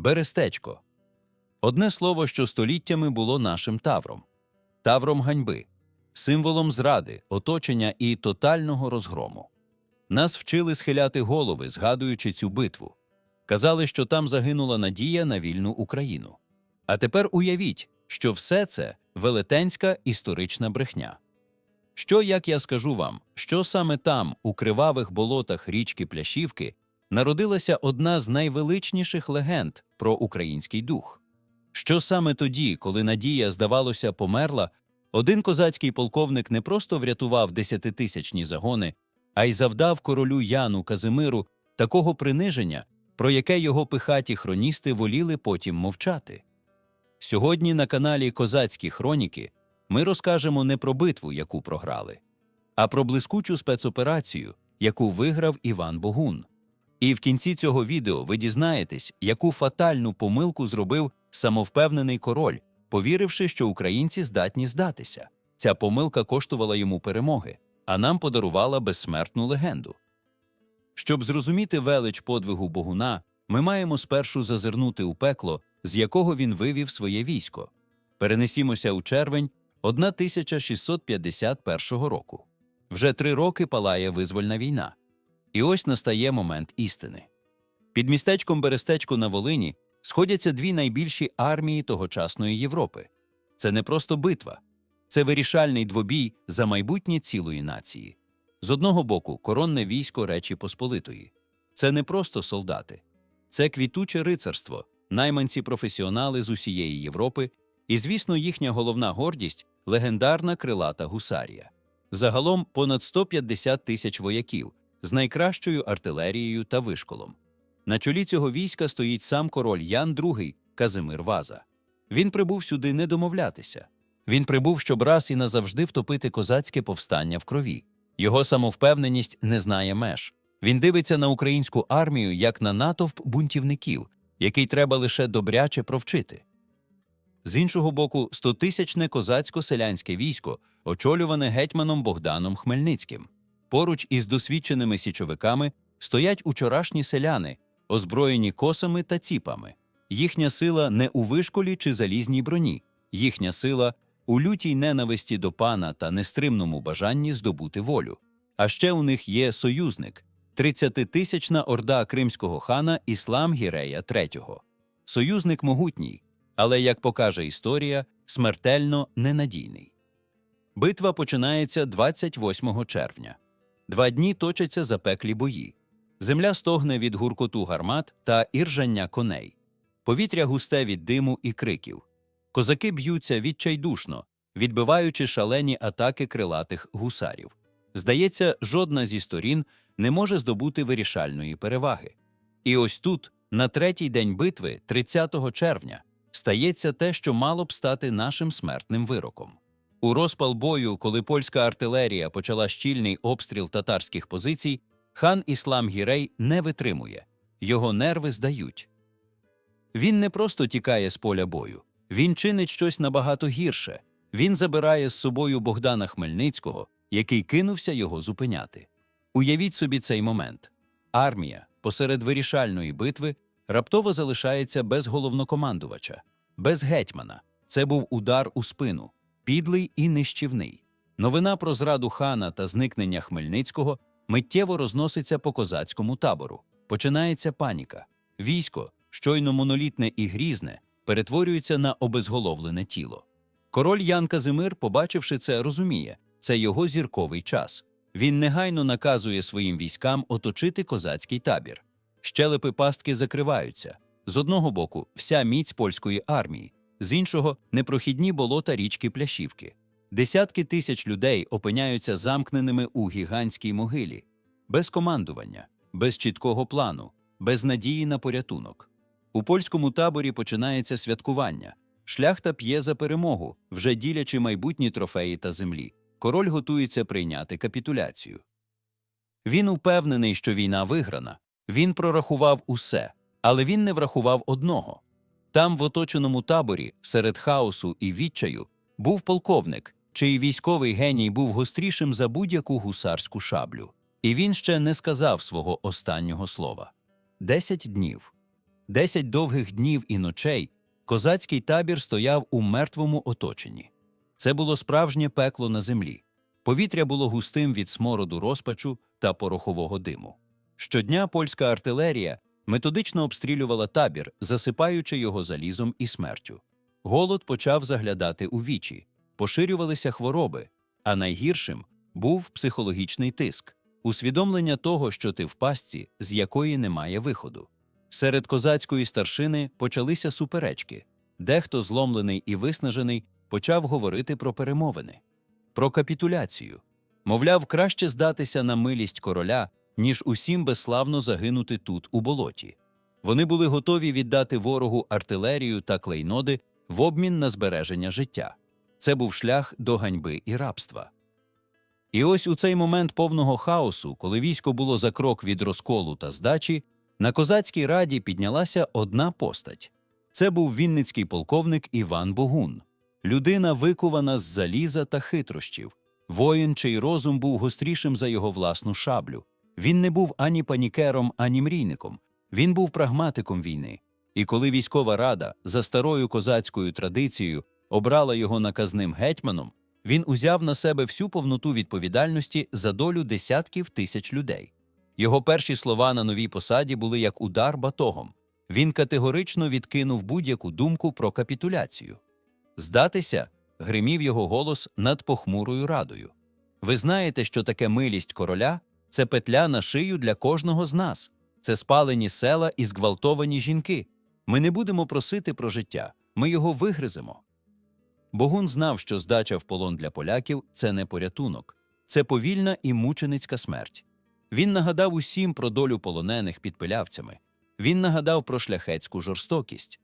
Берестечко. Одне слово, що століттями було нашим тавром, тавром ганьби, символом зради, оточення і тотального розгрому. Нас вчили схиляти голови, згадуючи цю битву. Казали, що там загинула надія на вільну Україну. А тепер уявіть, що все це велетенська історична брехня. Що, як я скажу вам, що саме там, у кривавих болотах річки Пляшівки, народилася одна з найвеличніших легенд про український дух? Що саме тоді, коли надія, здавалося, померла, один козацький полковник не просто врятував десятитисячні загони, а й завдав королю Яну Казимиру такого приниження, про яке його пихаті хроністи воліли потім мовчати. Сьогодні на каналі Козацькі Хроніки ми розкажемо не про битву, яку програли, а про блискучу спецоперацію, яку виграв Іван Богун. І в кінці цього відео ви дізнаєтесь, яку фатальну помилку зробив самовпевнений король, повіривши, що українці здатні здатися. Ця помилка коштувала йому перемоги, а нам подарувала безсмертну легенду. Щоб зрозуміти велич подвигу Богуна, ми маємо спершу зазирнути у пекло, з якого він вивів своє військо. Перенесімося у червень 1651 року. Вже три роки палає визвольна війна. І ось настає момент істини. Під містечком Берестечко на Волині сходяться дві найбільші армії тогочасної Європи. Це не просто битва, це вирішальний двобій за майбутнє цілої нації. З одного боку, коронне військо Речі Посполитої. Це не просто солдати, це квітуче рицарство, найманці професіонали з усієї Європи, і, звісно, їхня головна гордість легендарна крилата гусарія. Загалом понад 150 тисяч вояків з найкращою артилерією та вишколом. На чолі цього війська стоїть сам король Ян II Казимир Ваза. Він прибув сюди не домовлятися. Він прибув, щоб раз і назавжди втопити козацьке повстання в крові. Його самовпевненість не знає меж. Він дивиться на українську армію як на натовп бунтівників, який треба лише добряче провчити. З іншого боку, стотисячне козацько-селянське військо, очолюване гетьманом Богданом Хмельницьким. Поруч із досвідченими січовиками стоять учорашні селяни, озброєні косами та ціпами. Їхня сила не у вишколі чи залізній броні, їхня сила у лютій ненависті до пана та нестримному бажанні здобути волю. А ще у них є союзник 30-тисячна орда кримського хана Іслам Гірея III. Союзник могутній, але, як покаже історія, смертельно ненадійний. Битва починається 28 червня. Два дні точаться запеклі бої. Земля стогне від гуркоту гармат та іржання коней. Повітря густе від диму і криків. Козаки б'ються відчайдушно, відбиваючи шалені атаки крилатих гусарів. Здається, жодна зі сторін не може здобути вирішальної переваги. І ось тут, на третій день битви, 30 червня, стається те, що мало б стати нашим смертним вироком. У розпал бою, коли польська артилерія почала щільний обстріл татарських позицій, хан Іслам Гірей не витримує, його нерви здають. Він не просто тікає з поля бою, він чинить щось набагато гірше. Він забирає з собою Богдана Хмельницького, який кинувся його зупиняти. Уявіть собі цей момент. Армія посеред вирішальної битви раптово залишається без головнокомандувача, без гетьмана. Це був удар у спину, підлий і нищівний. Новина про зраду хана та зникнення Хмельницького миттєво розноситься по козацькому табору. Починається паніка. Військо, щойно монолітне і грізне, перетворюється на обезголовлене тіло. Король Ян Казимир, побачивши це, розуміє це його зірковий час. Він негайно наказує своїм військам оточити козацький табір. Щелепи пастки закриваються. З одного боку, вся міць польської армії, з іншого непрохідні болота річки Пляшівки. Десятки тисяч людей опиняються замкненими у гігантській могилі, без командування, без чіткого плану, без надії на порятунок. У польському таборі починається святкування. Шляхта п'є за перемогу, вже ділячи майбутні трофеї та землі. Король готується прийняти капітуляцію. Він упевнений, що війна виграна. Він прорахував усе, але він не врахував одного. Там, в оточеному таборі, серед хаосу і відчаю, був полковник, чий військовий геній був гострішим за будь-яку гусарську шаблю. І він ще не сказав свого останнього слова. Десять днів. Десять довгих днів і ночей козацький табір стояв у мертвому оточенні. Це було справжнє пекло на землі. Повітря було густим від смороду розпачу та порохового диму. Щодня польська артилерія методично обстрілювала табір, засипаючи його залізом і смертю. Голод почав заглядати у вічі, поширювалися хвороби, а найгіршим був психологічний тиск, усвідомлення того, що ти в пастці, з якої немає виходу. Серед козацької старшини почалися суперечки. Дехто, зломлений і виснажений, почав говорити про перемовини, про капітуляцію. Мовляв, краще здатися на милість короля, ніж усім безславно загинути тут, у болоті. Вони були готові віддати ворогу артилерію та клейноди в обмін на збереження життя. Це був шлях до ганьби і рабства. І ось у цей момент повного хаосу, коли військо було за крок від розколу та здачі, на козацькій раді піднялася одна постать. Це був вінницький полковник Іван Богун, людина, викувана з заліза та хитрощів, воїн, чий розум був гострішим за його власну шаблю. Він не був ані панікером, ані мрійником. Він був прагматиком війни. І коли військова рада за старою козацькою традицією обрала його наказним гетьманом, він узяв на себе всю повноту відповідальності за долю десятків тисяч людей. Його перші слова на новій посаді були як удар батогом. Він категорично відкинув будь-яку думку про капітуляцію. Здатися, гримів його голос над похмурою радою. Ви знаєте, що таке милість короля це петля на шию для кожного з нас, це спалені села і зґвалтовані жінки. Ми не будемо просити про життя, ми його вигриземо. Богун знав, що здача в полон для поляків це не порятунок, це повільна і мученицька смерть. Він нагадав усім про долю полонених під пилявцями. Він нагадав про шляхетську жорстокість.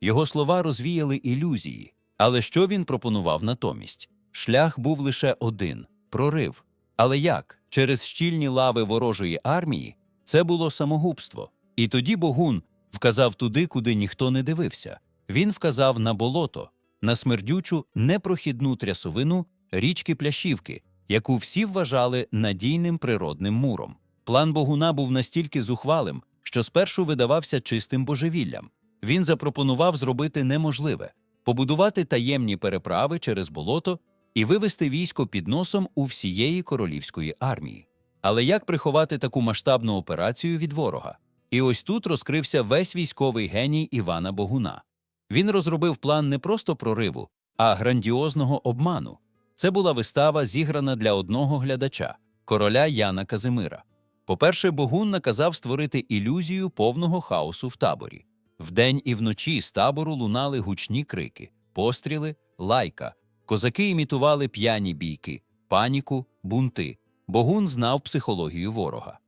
Його слова розвіяли ілюзії, але що він пропонував натомість? Шлях був лише один прорив. Але як? Через щільні лави ворожої армії це було самогубство. І тоді Богун вказав туди, куди ніхто не дивився. Він вказав на болото, на смердючу непрохідну трясовину річки Пляшівки, яку всі вважали надійним природним муром. План Богуна був настільки зухвалим, що спершу видавався чистим божевіллям. Він запропонував зробити неможливе побудувати таємні переправи через болото і вивести військо під носом у всієї королівської армії. Але як приховати таку масштабну операцію від ворога? І ось тут розкрився весь військовий геній Івана Богуна. Він розробив план не просто прориву, а грандіозного обману. Це була вистава, зіграна для одного глядача короля Яна Казимира. По-перше, Богун наказав створити ілюзію повного хаосу в таборі. Вдень і вночі з табору лунали гучні крики, постріли, лайка. Козаки імітували п'яні бійки, паніку, бунти. Богун знав психологію ворога.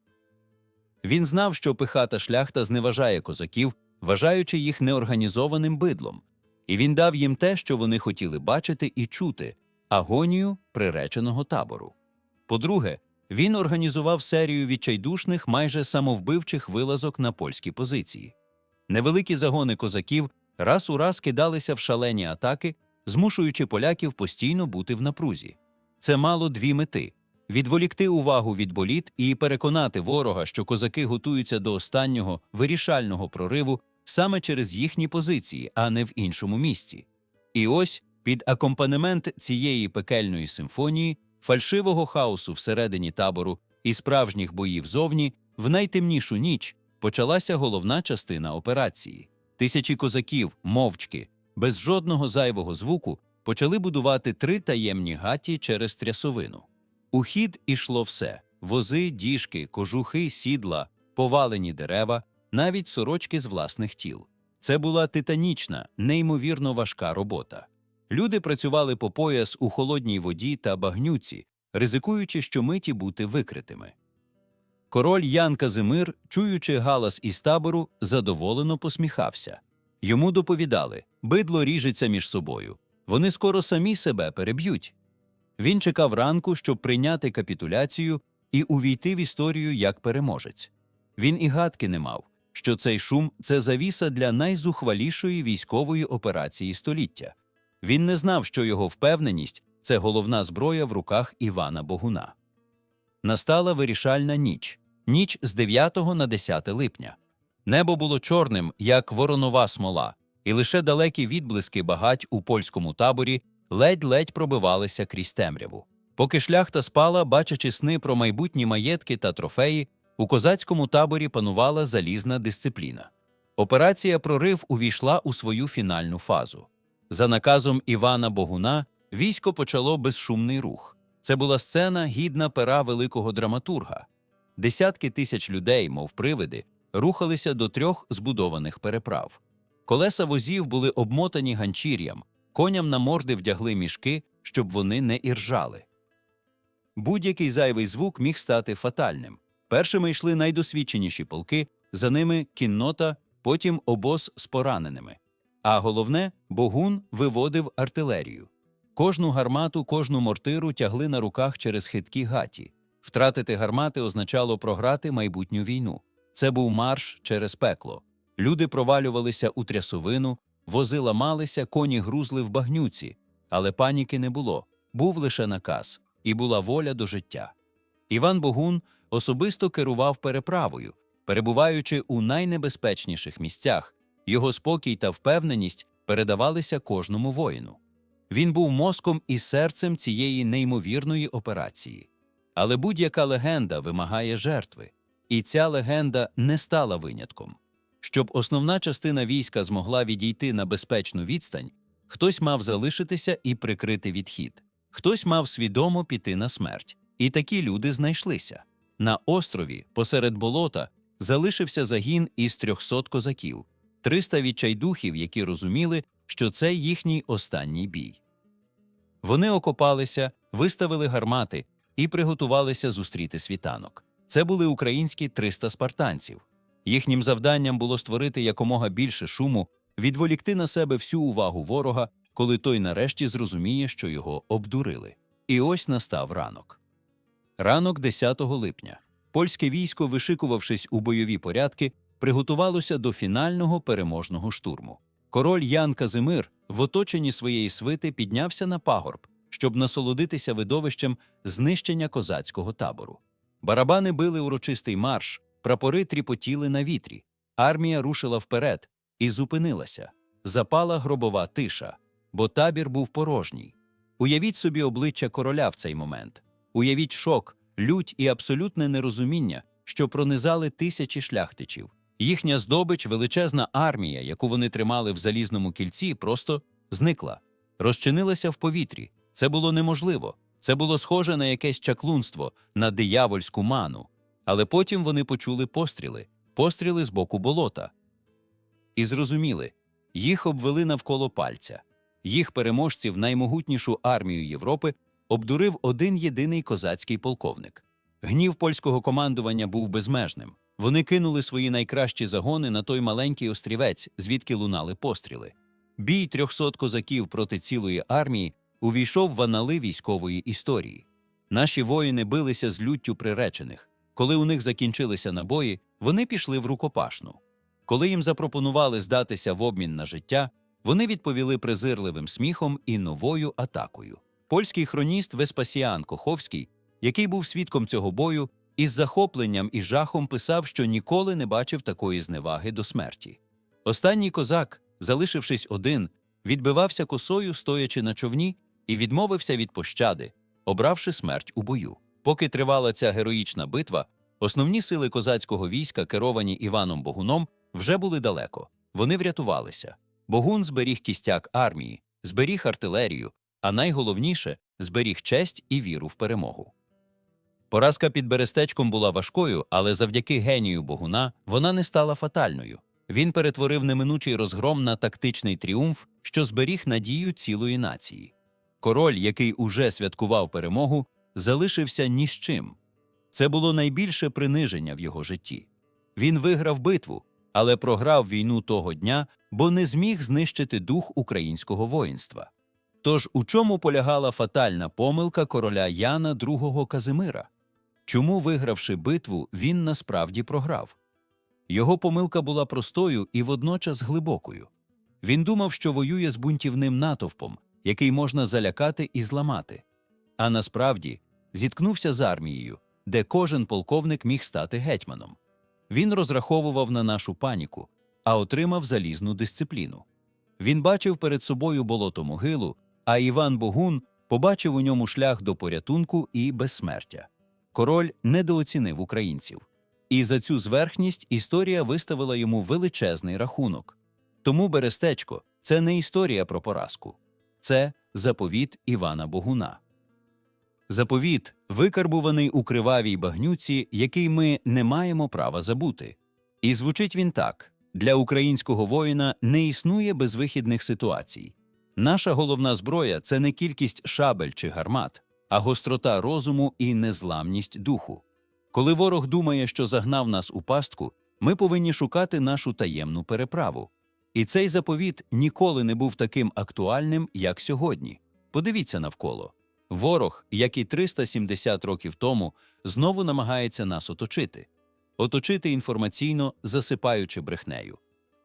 Він знав, що пихата шляхта зневажає козаків, вважаючи їх неорганізованим бидлом, і він дав їм те, що вони хотіли бачити і чути агонію приреченого табору. По-друге, він організував серію відчайдушних, майже самовбивчих вилазок на польські позиції. Невеликі загони козаків раз у раз кидалися в шалені атаки, змушуючи поляків постійно бути в напрузі. Це мало дві мети відволікти увагу від боліт і переконати ворога, що козаки готуються до останнього вирішального прориву саме через їхні позиції, а не в іншому місці. І ось під акомпанемент цієї пекельної симфонії, фальшивого хаосу всередині табору і справжніх боїв зовні, в найтемнішу ніч почалася головна частина операції. Тисячі козаків, мовчки, без жодного зайвого звуку, почали будувати три таємні гаті через трясовину. У хід ішло все вози, діжки, кожухи, сідла, повалені дерева, навіть сорочки з власних тіл. Це була титанічна, неймовірно важка робота. Люди працювали по пояс у холодній воді та багнюці, ризикуючи щомиті бути викритими. Король Ян Казимир, чуючи галас із табору, задоволено посміхався. Йому доповідали бидло ріжеться між собою. Вони скоро самі себе переб'ють. Він чекав ранку, щоб прийняти капітуляцію і увійти в історію як переможець. Він і гадки не мав, що цей шум це завіса для найзухвалішої військової операції століття. Він не знав, що його впевненість це головна зброя в руках Івана Богуна. Настала вирішальна ніч ніч з 9 на 10 липня. Небо було чорним, як воронова смола, і лише далекі відблиски багать у польському таборі ледь-ледь пробивалися крізь темряву. Поки шляхта спала, бачачи сни про майбутні маєтки та трофеї, у козацькому таборі панувала залізна дисципліна. Операція Прорив увійшла у свою фінальну фазу. За наказом Івана Богуна військо почало безшумний рух. Це була сцена гідна пера великого драматурга. Десятки тисяч людей, мов привиди, рухалися до трьох збудованих переправ. Колеса возів були обмотані ганчір'ям, коням на морди вдягли мішки, щоб вони не іржали. Будь-який зайвий звук міг стати фатальним. Першими йшли найдосвідченіші полки, за ними кіннота, потім обоз з пораненими. А головне, Богун виводив артилерію. Кожну гармату, кожну мортиру тягли на руках через хиткі гаті. Втратити гармати означало програти майбутню війну. Це був марш через пекло. Люди провалювалися у трясовину, вози ламалися, коні грузли в багнюці. Але паніки не було, був лише наказ, і була воля до життя. Іван Богун особисто керував переправою, перебуваючи у найнебезпечніших місцях, його спокій та впевненість передавалися кожному воїну. Він був мозком і серцем цієї неймовірної операції. Але будь-яка легенда вимагає жертви, і ця легенда не стала винятком. Щоб основна частина війська змогла відійти на безпечну відстань, хтось мав залишитися і прикрити відхід, хтось мав свідомо піти на смерть. І такі люди знайшлися. На острові, посеред болота, залишився загін із 300 козаків, 300 відчайдухів, які розуміли, що це їхній останній бій. Вони окопалися, виставили гармати і приготувалися зустріти світанок. Це були українські 300 спартанців. Їхнім завданням було створити якомога більше шуму, відволікти на себе всю увагу ворога, коли той нарешті зрозуміє, що його обдурили. І ось настав ранок. Ранок 10 липня. Польське військо, вишикувавшись у бойові порядки, приготувалося до фінального переможного штурму. Король Ян Казимир в оточенні своєї свити піднявся на пагорб, щоб насолодитися видовищем знищення козацького табору. Барабани били урочистий марш, прапори тріпотіли на вітрі. Армія рушила вперед і зупинилася. Запала гробова тиша, бо табір був порожній. Уявіть собі обличчя короля в цей момент. Уявіть шок, лють і абсолютне нерозуміння, що пронизали тисячі шляхтичів. Їхня здобич, величезна армія, яку вони тримали в залізному кільці, просто зникла, розчинилася в повітрі. Це було неможливо. Це було схоже на якесь чаклунство, на диявольську ману. Але потім вони почули постріли, постріли з боку болота. І зрозуміли їх обвели навколо пальця. Їх переможців, наймогутнішу армію Європи, обдурив один єдиний козацький полковник. Гнів польського командування був безмежним. Вони кинули свої найкращі загони на той маленький острівець, звідки лунали постріли. Бій трьохсот козаків проти цілої армії увійшов в анали військової історії. Наші воїни билися з люттю приречених. Коли у них закінчилися набої, вони пішли в рукопашну. Коли їм запропонували здатися в обмін на життя, вони відповіли презирливим сміхом і новою атакою. Польський хроніст Веспасіан Коховський, який був свідком цього бою, із захопленням і жахом писав, що ніколи не бачив такої зневаги до смерті. Останній козак, залишившись один, відбивався косою, стоячи на човні, і відмовився від пощади, обравши смерть у бою. Поки тривала ця героїчна битва, основні сили козацького війська, керовані Іваном Богуном, вже були далеко. Вони врятувалися. Богун зберіг кістяк армії, зберіг артилерію, а найголовніше зберіг честь і віру в перемогу. Поразка під Берестечком була важкою, але завдяки генію Богуна вона не стала фатальною. Він перетворив неминучий розгром на тактичний тріумф, що зберіг надію цілої нації. Король, який уже святкував перемогу, залишився ні з чим. Це було найбільше приниження в його житті. Він виграв битву, але програв війну того дня, бо не зміг знищити дух українського воїнства. Тож у чому полягала фатальна помилка короля Яна II Казимира? Чому, вигравши битву, він насправді програв? Його помилка була простою і водночас глибокою. Він думав, що воює з бунтівним натовпом, який можна залякати і зламати. А насправді зіткнувся з армією, де кожен полковник міг стати гетьманом. Він розраховував на нашу паніку, а отримав залізну дисципліну. Він бачив перед собою болото могилу, а Іван Богун побачив у ньому шлях до порятунку і безсмертя. Король недооцінив українців. І за цю зверхність історія виставила йому величезний рахунок. Тому Берестечко це не історія про поразку, це заповіт Івана Богуна. Заповіт, викарбуваний у кривавій багнюці, який ми не маємо права забути. І звучить він так: для українського воїна не існує безвихідних ситуацій. Наша головна зброя це не кількість шабель чи гармат, а гострота розуму і незламність духу. Коли ворог думає, що загнав нас у пастку, ми повинні шукати нашу таємну переправу. І цей заповіт ніколи не був таким актуальним, як сьогодні. Подивіться навколо. Ворог, як і 370 років тому, знову намагається нас оточити. Оточити інформаційно, засипаючи брехнею.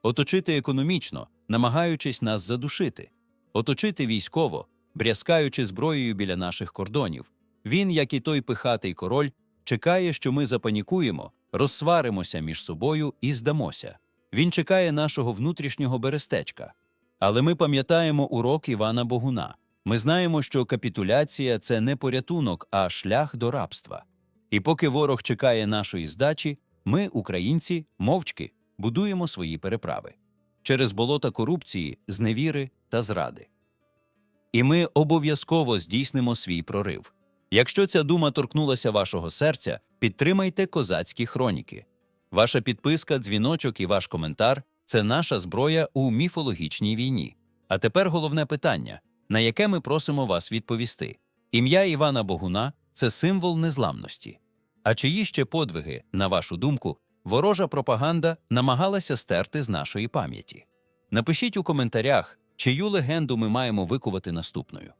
Оточити економічно, намагаючись нас задушити. Оточити військово, брязкаючи зброєю біля наших кордонів. Він, як і той пихатий король, чекає, що ми запанікуємо, розсваримося між собою і здамося. Він чекає нашого внутрішнього берестечка. Але ми пам'ятаємо урок Івана Богуна. Ми знаємо, що капітуляція це не порятунок, а шлях до рабства. І поки ворог чекає нашої здачі, ми, українці, мовчки, будуємо свої переправи через болота корупції, зневіри та зради. І ми обов'язково здійснимо свій прорив. Якщо ця дума торкнулася вашого серця, підтримайте козацькі хроніки. Ваша підписка, дзвіночок і ваш коментар це наша зброя у міфологічній війні. А тепер головне питання, на яке ми просимо вас відповісти. Ім'я Івана Богуна це символ незламності. А чиї ще подвиги, на вашу думку, ворожа пропаганда намагалася стерти з нашої пам'яті? Напишіть у коментарях, чию легенду ми маємо викувати наступною.